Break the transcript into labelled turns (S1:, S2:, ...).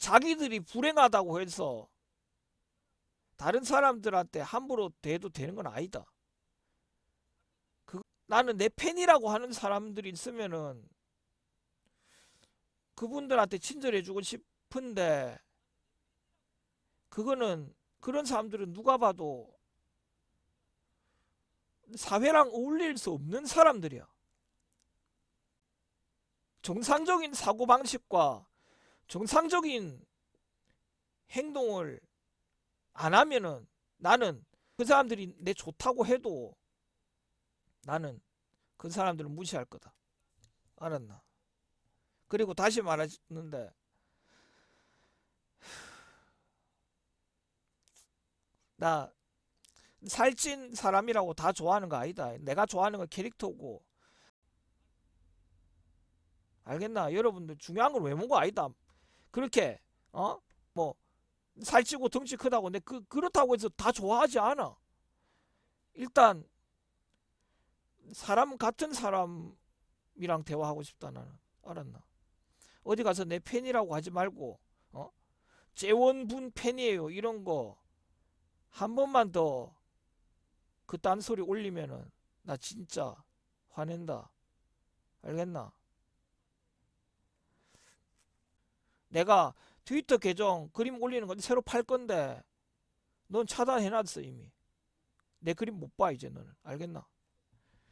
S1: 자기들이 불행하다고 해서 다른 사람들한테 함부로 대도 되는 건 아니다. 그 나는 내 팬이라고 하는 사람들이 있으면은 그분들한테 친절해주고 싶은데 그거는 그런 사람들은 누가 봐도 사회랑 어울릴 수 없는 사람들이야. 정상적인 사고방식과 정상적인 행동을 안 하면은 나는 그 사람들이 내 좋다고 해도 나는 그 사람들을 무시할 거다. 알았나? 그리고 다시 말하는데 나 살찐 사람이라고 다 좋아하는 거 아니다. 내가 좋아하는 건 캐릭터고. 알겠나? 여러분들 중요한 건 외모가 아니다. 그렇게 어? 뭐 살찌고 덩치 크다고 내그 그렇다고 해서 다 좋아하지 않아. 일단 사람 같은 사람이랑 대화하고 싶다 나는. 알았나? 어디 가서 내 팬이라고 하지 말고 어? 재원분 팬이에요. 이런 거 한 번만 더 그 딴 소리 올리면은 나 진짜 화낸다. 알겠나? 내가 트위터 계정 그림 올리는 거 새로 팔 건데 넌 차단해놨어 이미. 내 그림 못 봐 이제 너는 알겠나?